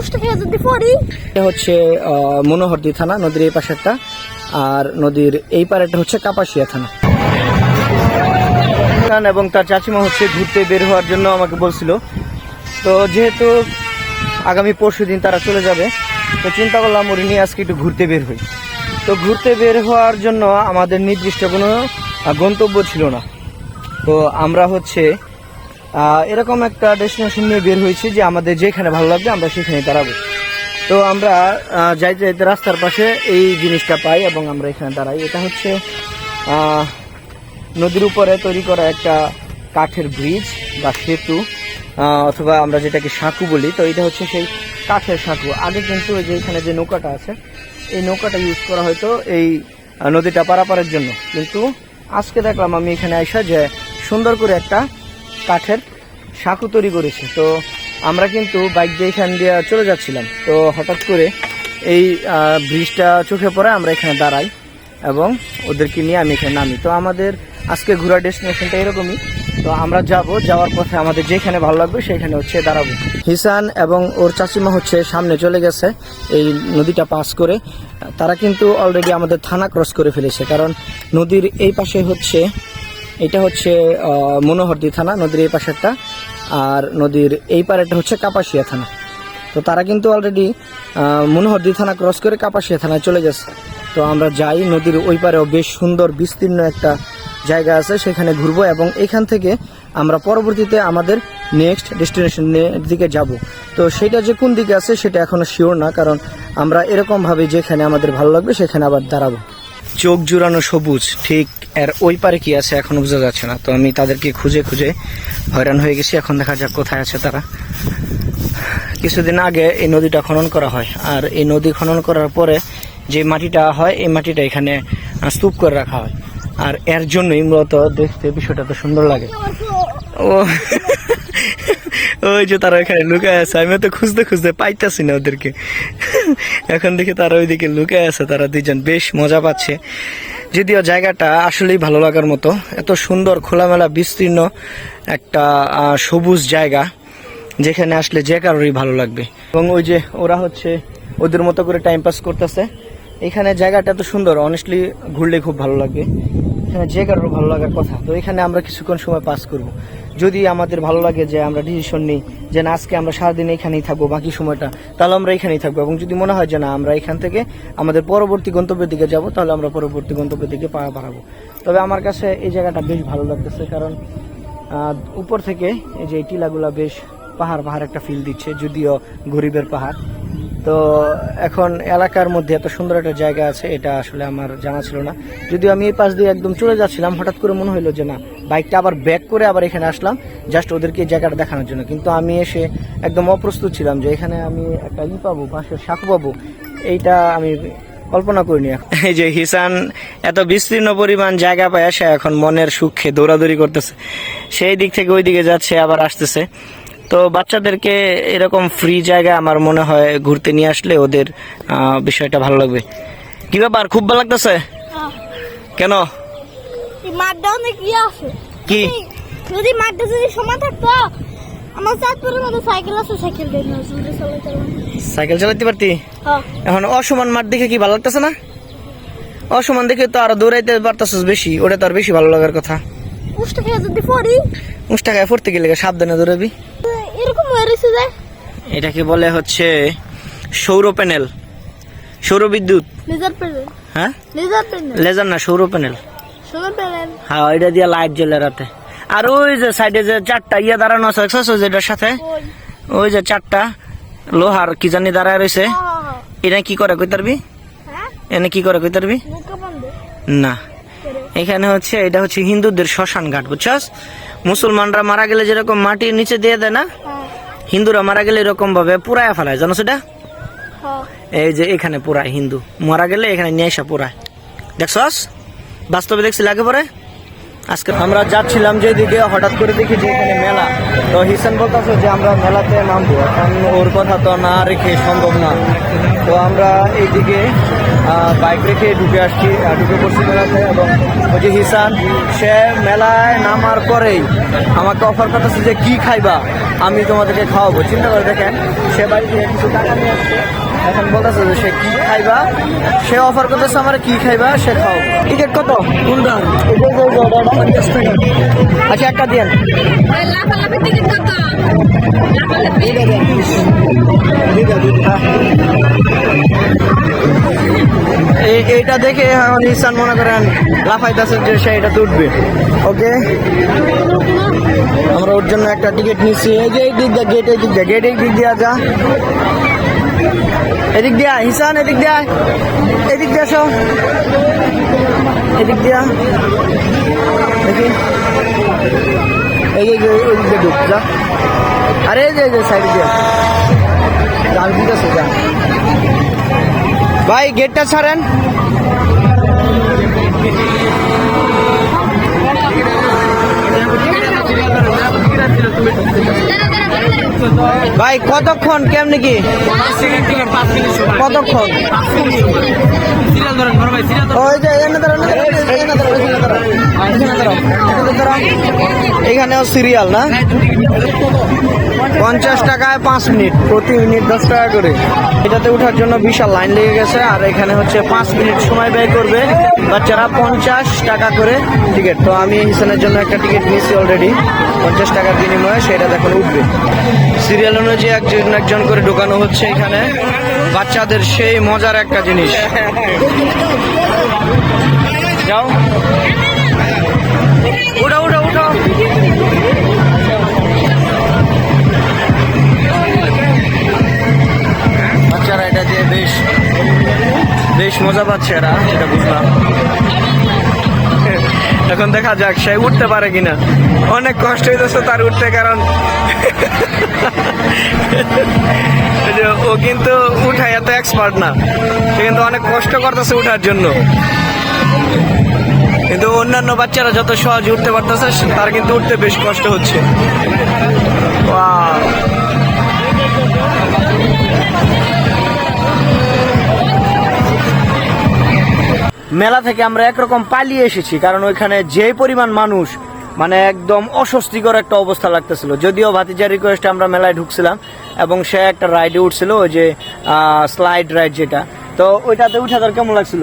উষ্টা খেয়ে যদি পড়ি। এটা হচ্ছে মনোহরদি থানা নদীর এই পাশেরটা। আর নদীর এই পারেরটা হচ্ছে কাপাসিয়া থানা। এবং তার চাচিমা হচ্ছে ঘুরতে বের হওয়ার জন্য আমাকে বলছিল। তো যেহেতু আগামী পরশু দিন তারা চলে যাবে তো চিন্তা করলাম ওর নিয়ে আজকে একটু ঘুরতে বের হই। তো ঘুরতে বের হওয়ার জন্য আমাদের নির্দিষ্ট কোনো গন্তব্য ছিল না। তো আমরা হচ্ছে এরকম একটা ডেস্টিনেশন নিয়ে বের হয়েছি যে আমাদের যেখানে ভালো লাগবে আমরা সেখানে দাঁড়াবো। তো আমরা যাইতে যাইতে রাস্তার পাশে এই জিনিসটা পাই এবং আমরা এখানে দাঁড়াই। এটা হচ্ছে নদীর উপরে তৈরি করা একটা কাঠের ব্রিজ বা সেতু অথবা আমরা যেটাকে সাঁকু বলি। তো এটা হচ্ছে সেই কাঠের সাঁকু। আগে কিন্তু যে এখানে যে নৌকাটা আছে, এই নৌকাটা ইউজ করা হয়তো এই নদীটা পারাপারের জন্য। কিন্তু আজকে দেখলাম আমি এখানে আসা যে সুন্দর করে একটা কাঠের সাঁকু তৈরি করেছে। তো আমরা কিন্তু বাইক দিয়ে এখান দিয়ে চলে যাচ্ছিলাম। তো হঠাৎ করে এই ব্রিজটা চোখে পড়ে আমরা এখানে দাঁড়াই এবং ওদেরকে নিয়ে আমি এখানে নামি। তো আমাদের আজকে ঘোরার ডেস্টিনেশনটা এরকমই। তো আমরা যাব, যাওয়ার পথে আমাদের যেখানে ভালো লাগবে সেখানে হচ্ছে দাঁড়াবো। হিসান এবং ওর চাচিমা হচ্ছে সামনে চলে গেছে এই নদীটা পাস করে। তারা কিন্তু অলরেডি আমাদের থানা ক্রস করে ফেলেছে। কারণ নদীর এই পাশে হচ্ছে এটা হচ্ছে মনোহরদি থানা, নদীর এই পাশেরটা। আর নদীর এই পারেরটা হচ্ছে কাপাসিয়া থানা। তো তারা কিন্তু অলরেডি মনোহরদি থানা ক্রস করে কাপাসিয়া থানায় চলে গেছে। তো আমরা যাই নদীর ওই পারেও বেশ সুন্দর, বিস্তীর্ণ একটা জায়গা আছে, সেখানে ঘুরবো এবং এখান থেকে আমরা পরবর্তীতে আমাদের নেক্সট ডেস্টিনেশনের দিকে যাব। তো সেটা যে কোন দিকে আছে, সেটা এখনও শিওর না, কারণ আমরা এরকমভাবে যেখানে আমাদের ভালো লাগবে, সেখানে আবার দাঁড়াবো। চোখ জুড়ানো সবুজ, ঠিক এর ওই পারে কি আছে এখনও বোঝা যাচ্ছে না। তো আমি তাদেরকে খুঁজে খুঁজে হয়রান হয়ে গেছি। এখন দেখা যাক কোথায় আছে তারা। কিছুদিন আগে এই নদীটা খনন করা হয়। আর এই নদী খনন করার পরে যে মাটিটা হয়, এই মাটিটা এখানে স্তূপ করে রাখা হয়। আর এর জন্যই মূলত দেখতে বিষয়টা তো সুন্দর লাগে। ও ওই যে তারা এখানে লুকায় আছে আমি তো খুঁজতে খুঁজতে পাইতাছি না ওদেরকে। এখন দেখি তারা ওইদিকে লুকায় আছে, তারা দুইজন বেশ মজা পাচ্ছে। যদিও জায়গাটা আসলেই ভালো লাগার মতো, এত সুন্দর, খোলামেলা, বিস্তীর্ণ একটা সবুজ জায়গা, যেখানে আসলে যে কারোরই ভালো লাগবে। এবং ওই যে ওরা হচ্ছে ওদের মতো করে টাইম পাস করতেছে। এখানে জায়গাটা এত সুন্দর অনেস্টলি ঘুরলে খুব ভালো লাগবে। এখানে যে কারোর ভালো লাগার কথা, তো এখানে আমরা কিছুক্ষণ সময় পাস করব। যদি আমাদের ভালো লাগে যে আমরা ডিসিশন নিই, যে না, আজকে আমরা সারাদিন এখানেই থাকব, বাকি সময়টা, তাহলে আমরা এখানেই থাকব। এবং যদি মনে হয় যে না, আমরা এখান থেকে আমাদের পরবর্তী গন্তব্যের দিকে যাব, তাহলে আমরা পরবর্তী গন্তব্যের দিকে পা বাড়াবো। তবে আমার কাছে এই জায়গাটা বেশ ভালো লাগতেছে, কারণ উপর থেকে এই যে টিলাগুলা বেশ পাহাড় পাহাড় একটা ফিল দিচ্ছে, যদিও গরিবের পাহাড়। তো এখন এলাকার মধ্যে এত সুন্দর একটা জায়গা আছে, এটা আসলে আমার জানা ছিল না। যদিও আমি এই পাশ দিয়ে একদম চলে যাচ্ছিলাম, হঠাৎ করে মনে হলো যে না, বাইকটা আবার ব্যাক করে আবার এখানে আসলাম জাস্ট ওদেরকে এই জায়গাটা দেখানোর জন্য। কিন্তু আমি এসে একদম অপ্রস্তুত ছিলাম যে এখানে আমি একটা ই পাবো বাঁশের শাকু পাবো, এইটা আমি কল্পনা করিনি। এই যে হিসান এত বিস্তীর্ণ পরিমাণ জায়গা পায়, সে এখন মনের সুখে দৌড়াদৌড়ি করতেছে। সেই দিক থেকে ওই দিকে যাচ্ছে, আবার আসতেছে। তো বাচ্চাদেরকে এরকম ফ্রি জায়গা আমার মনে হয় ঘুরতে নিয়ে আসলে ওদের বিষয়টা ভালো লাগবে। কি ব্যাপার খুব ভালো লাগতেছে? কেন? এই মাঠটা ইয়ে আছে। কি? যদি মাঠটা যদি সমান থাকতো আমার চাঁদপুরের মধ্যে সাইকেল আছে সাইকেল সাইকেল চালাতে পারতি? হ্যাঁ। এখন অসমান মাঠ দেখে কি ভালো লাগতেছে না? অসমান দেখে তো আরও দৌড়াইতে পারতেছিস বেশি ওটা তো আর বেশি ভালো লাগার কথা। উষ্টা যদি পড়ি। উষ্টাকায় পড়তে গেলে সাবধানে দৌড়াবি? এটাকে বলে হচ্ছে সৌর প্যানেল। সৌর বিদ্যুৎ। লেজার হ্যাঁ? লেজার না সৌর প্যানেল। হ্যাঁ এটা দিয়ে লাইট জ্বলে রাতে। আর ওই যে সাইডে যে চারটা ইয়ে দাঁড়ানো আছে দেখছ যেটার সাথে? ওই। যে চারটা লোহার কি জানি দাঁড়ায় রয়েছে। হ্যাঁ এটা কি করে কই তারবি হ্যাঁ? এনে কি করে কই তারবি না। এখানে হচ্ছে এটা হচ্ছে হিন্দুদের শ্মশান ঘাট বুঝছস? মুসলমানরা মারা গেলে যেরকম মাটির নিচে দিয়ে দেয় না? হ্যাঁ। হিন্দুরা মারা গেলে এরকম ভাবে পুরায় ফেলায় জানো সেটা? এই যে এখানে পুরায় হিন্দু মারা গেলে এখানে নিয়ে আসা পুরায়। দেখছস? বাস্তবে দেখছি লাগে পরে? আজকে আমরা যাচ্ছিলাম যেদিকে হঠাৎ করে দেখি যে এখানে মেলা। তো হিসেন বলতেছে যে আমরা মেলাতে নামবো এখন ওর কথা তো না রেখে সম্ভব না। তো আমরা এইদিকে বাইক রেখে ঢুকে আসছি ঢুকে পড়ছি মেলাতে এবং ওই যে হিসান সে মেলায় নামার পরেই আমাকে অফার করতেছে যে কি খাইবা আমি তোমাদেরকে খাওয়াবো। চিন্তা করে দেখেন সে বাড়ি থেকে কিছু টাকা নিয়ে আসছে। এখন বলতেছে যে সে কি খাইবা সে অফার করতেছে আমার কি খাইবা সে খাওয়াবো। টিকিট কত? কোনটা আচ্ছা একটা টিকিট কত? এইটা দেখে এখন ইসান মনে করেন লাফাইতেছে যে সে এটাতে উঠবে ওকে। আমরা ওর জন্য একটা টিকিট নিচ্ছি। এই যে এই দিক দিয়ে গেট এই দিক দিয়ে গেট এই দিক দিয়ে যা। এদিক দিয়া হিসান এদিক দিয়া এদিক দিয়ে আসো। এদিক দিয়া দেখি। এই যে, এই ওই দিক দিয়ে ঢুক যা। আরে যে সাইড দিয়া। আমি দিতেছি, যা। ভাই গেটটা ছাড়েন। ভাই কতক্ষণ কেমনি কি? কতক্ষণ? ওই যে দাঁড়ান, এখানেও সিরিয়াল না? পঞ্চাশ টাকায় পাঁচ মিনিট, প্রতি মিনিট দশ টাকা করে। এটাতে ওঠার জন্য বিশাল লাইন লেগে গেছে, আর এখানে হচ্ছে পাঁচ মিনিট সময় ব্যয় করবে বাচ্চারা পঞ্চাশ টাকা করে টিকিট তো আমি হিসানের জন্য একটা টিকিট নিয়েছি অলরেডি পঞ্চাশ টাকার বিনিময়ে সেটা এখন উঠবে। সিরিয়াল অনুযায়ী একজন একজন করে ঢোকানো হচ্ছে এখানে। বাচ্চাদের সেই মজার একটা জিনিস। যাও। বাচ্চারা এটা দিয়ে বেশ বেশ মজা পাচ্ছে এরা সেটা বুঝলাম। এখন দেখা যাক, সে উঠতে পারে কিনা। অনেক কষ্ট হইতেছে তার উঠতে, কারণ ও কিন্তু উঠায় এত এক্সপার্ট না। সে কিন্তু অনেক কষ্ট করতেছে উঠার জন্য। কিন্তু অন্যান্য বাচ্চারা যত সহজে উঠতে পারতেছে, তার কিন্তু উঠতে বেশ কষ্ট হচ্ছে. মেলা থেকে আমরা একরকম পালিয়ে এসেছি, কারণ ওইখানে যে পরিমাণ মানুষ মানে একদম অস্বস্তিকর একটা অবস্থা লাগতেছিল। যদিও ভাতিজার রিকোয়েস্টে আমরা মেলায় ঢুকছিলাম, এবং সে একটা রাইডে উঠছিল, ওই যে স্লাইড রাইড যেটা। তো ওইটাতে উঠে তার কেমন লাগছিল?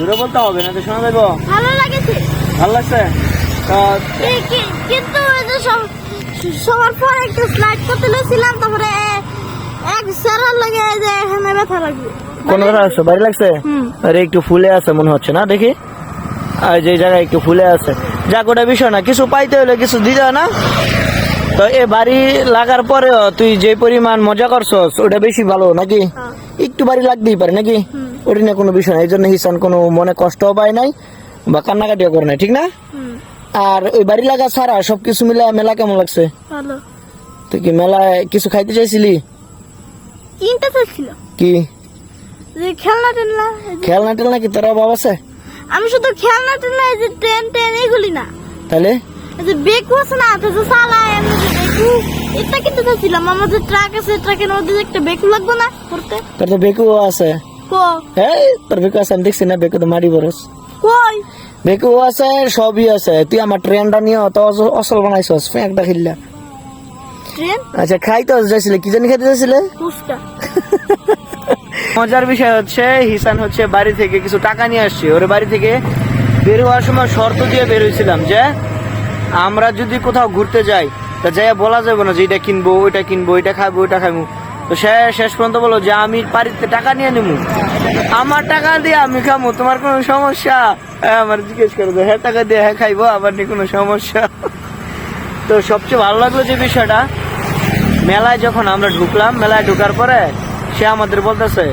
ভালো বলতে হবে না তো শোনা যাব ভালো লাগেছে। ভালো লাগছে? কিন্তু যে সবার পর একটু স্লাইড করতে লেছিলাম তারপরে এক সারার লাগে যে এখানে ব্যথা লাগবে। কোন কথা আসছো বাড়ি লাগছে? আরে একটু ফুলে আছে মনে হচ্ছে না? দেখি। আর যে জায়গায় একটু ফুলে আছে। যাক ওটা বিষয় না। কিছু পাইতে হলে কিছু দিতে হয় না? তো এ বাড়ি লাগার পরেও তুই যে পরিমাণ মজা করছস ওটা বেশি ভালো নাকি? হ্যাঁ। একটু বাড়ি লাগতেই পারে নাকি? ওটা নিয়ে কোনো বিষয় না। এই জন্য হিসান কোনো মনে কষ্টও পায় নাই বা কান্নাকাটিও করে নাই ঠিক না? আর ওই বাড়ি লাগা ছাড়া সবকিছু মিলে মেলা কেমন লাগছে? ভালো। তুই কি মেলায় কিছু খাইতে চাইছিলি? কিনতে চাইছিল কি? যে খেলনা টেলনা। খেলনা টেলনা কি তোর অভাব আছে? আমি শুধু খেলনা টেলনা এই যে ট্রেন ট্রেন এগুলি না। তাহলে? এই যে বেকু আছে না তো যে চালায় এমনি যে বেকু এটা কিনতে চাইছিলাম। আমার যে ট্রাক আছে ট্রাকের মধ্যে একটা বেকু লাগবে না করতে? তোর তো বেকু আছে। কো। এই তোর বেকু আছে আমি দেখছি না বেকু তো মারি বরস। কই? বেকু আছে সবই আছে। তুই আমার ট্রেনটা নিয়ে অত অসল বানাইছস ফ্যাঁকটা খিল্লা। ট্রেন আচ্ছা খাইতে যাইছিলে কি জানি খাইতে যাইছিলে? ফুচকা। মজার বিষয় হচ্ছে হিসান হচ্ছে বাড়ি থেকে কিছু টাকা নিয়ে আসছে। ওর বাড়ি থেকে বের হওয়ার সময় শর্ত দিয়ে বের হয়েছিলাম যে আমরা যদি কোথাও ঘুরতে যাই তা যাই বলা যাবে না যে এটা কিনবো ওইটা কিনবো ওইটা খাব ওইটা খাব তো সে শেষ পর্যন্ত বলো যে আমি বাড়িতে টাকা নিয়ে নেব আমার টাকা দিয়ে আমি খাব তোমার কোনো সমস্যা? হ্যাঁ আমার জিজ্ঞেস করে যে, হ্যাঁ টাকা দিয়ে হ্যাঁ খাইবো আবার নিয়ে কোনো সমস্যা? তো সবচেয়ে ভালো লাগল যে বিষয়টা মেলায় যখন আমরা ঢুকলাম মেলায় ঢুকার পরে সে আমাদের বলতেছে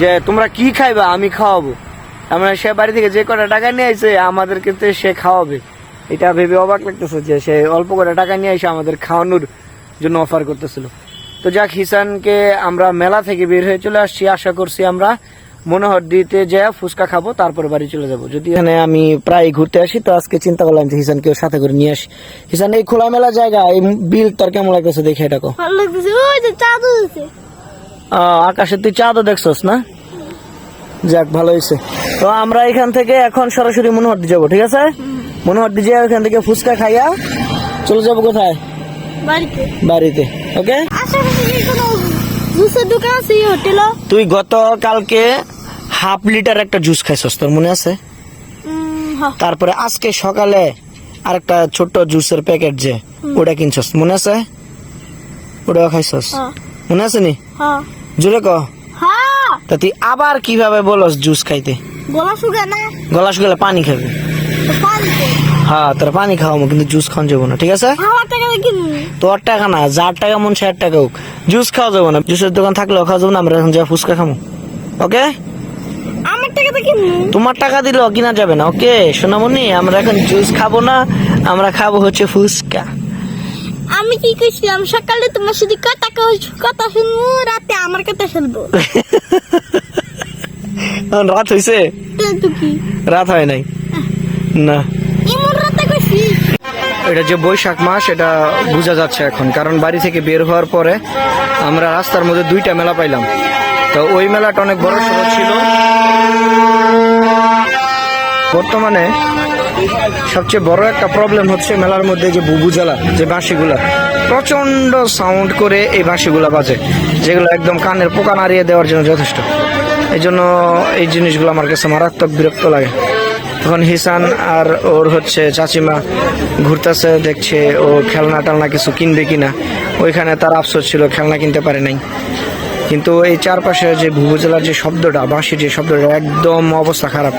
যে তোমরা কি খাইবা? আমি খাওয়াবো। আমরা সে বাড়ি থেকে যে কটা টাকা নিয়ে আইছে আমাদের কিন্তু সে খাওয়াবে। এটা ভেবে অবাক লাগতেছে যে সে অল্প করে টাকা নিয়ে এসে আমাদের খাওয়ানোর জন্য অফার করতেছিল। তো যাক হিসানকে আমরা মেলা থেকে বের হয়ে চলে আসছি। আশা করছি আমরা মনোহর দিতে যে ফুচকা খাব তারপর বাড়ি চলে যাব। যদি এখানে আমি প্রায় ঘুরতে আসি তো আজকে চিন্তা করলাম যে হিসানকে সাথে করে নিয়ে আসি। হিসান এই খোলামেলা জায়গা এই বিল তোর কেমন লাগতেছে দেখে এটা কো। ভালো লাগতেছে ওই যে চাঁদ উঠেছে আকাশে তুই চাঁদও দেখছস না? যাক ভালো হয়েছে। তো আমরা এখান থেকে এখন সরাসরি মনোহরদি যাব ঠিক আছে? মনোহরদি যেয়ে ওখান থেকে ফুচকা খাইয়া চলে যাব কোথায়? বাড়িতে। বাড়িতে ওকে? জুসের দোকান আছে এই হোটেলও তুই গত কালকে হাফ লিটার একটা জুস খাইছস তোর মনে আছে? তারপরে আজকে সকালে আরেকটা ছোট্ট জুসের প্যাকেট যে ওটা কিনছস মনে আছে? ওটাও খাইছস? মনে আছে নি? জোরে ক। তা তুই আবার কীভাবে বলস জুস খাইতে? গলা শুকা না। গলা শুকালে পানি খাবি। তো পানিতে হ্যাঁ তোর পানি খাওয়াবো কিন্তু জুস খাওয়া যাব না ঠিক আছে? তোর টাকা না যার টাকা মন ষাট টাকা হোক। জুস খাওয়া যাব না জুসের দোকান থাকলেও খাওয়া যাব না আমরা এখন যা ফুচকা খাব ওকে আমার টাকা দিয়ে তোমার টাকা দিলেও কিনা যাবে না ওকে সোনামণি আমরা এখন জুস খাব না আমরা খাব হচ্ছে ফুচকা। আমি কি কইছিলাম? সকালে তোমার সাথে কথা কথা শুনব রাতে আমার কথা শুনব। রাত হয়েছে রাত হয় নাই। না। এটা যে বৈশাখ মাস, এটা বোঝা যাচ্ছে এখন। কারণ বাড়ি থেকে বের হওয়ার পরে আমরা রাস্তার মধ্যে দুইটা মেলা পাইলাম। তো ওই মেলাটা অনেক বড় সড়ো ছিল। বর্তমানে সবচেয়ে বড় একটা প্রবলেম হচ্ছে মেলার মধ্যে যে বুবুজালা যে বাঁশিগুলা। প্রচণ্ড সাউন্ড করে এই বাঁশিগুলা বাজে, যেগুলো একদম কানের পোকা নাড়িয়ে দেওয়ার জন্য যথেষ্ট। এই জন্য এই জিনিসগুলো আমার কাছে মারাত্মক বিরক্ত লাগে। তখন হিসান আর ওর হচ্ছে চাচিমা ঘুরতেছে, দেখছে ও খেলনা টালনা কিছু কিনবে কিনা। ওইখানে তার আফসোস ছিল, খেলনা কিনতে পারে নাই। কিন্তু এই চারপাশে যে ভুবুজেলার যে শব্দটা, বাঁশির যে শব্দটা, একদম অবস্থা খারাপ।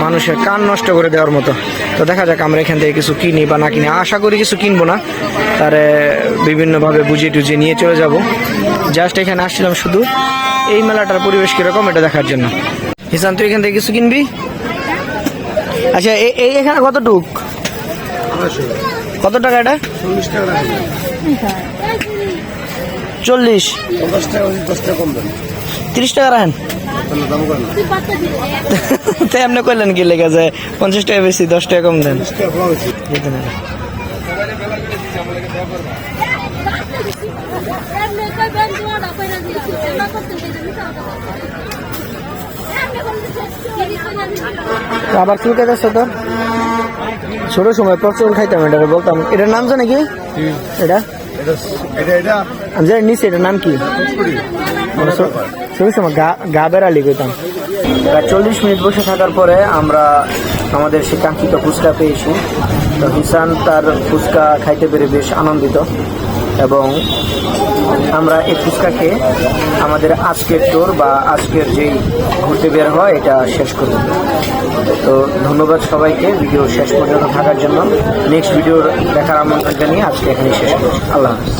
মানুষের কান নষ্ট করে দেওয়ার মতো। তো দেখা যাক আমরা এখান থেকে কিছু কিনি বা না কিনি। আশা করি কিছু কিনবো না। তারে বিভিন্নভাবে বুঝিয়ে টুজিয়ে নিয়ে চলে যাব। জাস্ট এখানে আসছিলাম শুধু এই মেলাটার পরিবেশ কীরকম এটা দেখার জন্য। হিসান, তুই এখান থেকে কিছু কিনবি? আচ্ছা এই এই এখানে কতটুক? কত টাকা এটা? চল্লিশ তিরিশ টাকা রাখেন? তাই আপনি করলেন কি লেগে যায় পঞ্চাশ টাকা বেশি দশ টাকা কম দেন? আবার চুল কেটেছ তোর? ছোট সময় প্রচুর খাইতাম এটা বলতাম। এটার নাম জানে কি? এটা? আমি জানি নিচে এটার নাম কি? মানে ছো- ছোট সময় গা বেড়ালি কইতাম চল্লিশ মিনিট বসে থাকার পরে আমরা আমাদের সে কাঙ্ক্ষিত ফুচকা পেয়েছি। তো হিসান তার ফুচকা খাইতে পেরে বেশ আনন্দিত। এবং আমরা এই ফুচকাকে আমাদের আজকের টোর বা আজকের যেই ঘুরতে বের হয় এটা শেষ করব। তো ধন্যবাদ সবাইকে, ভিডিও শেষ পর্যন্ত থাকার জন্য। নেক্সট ভিডিওর দেখার আমন্ত্রণ জানিয়ে আজকে এখানে শেষ করছি। আল্লাহ হাফিজ।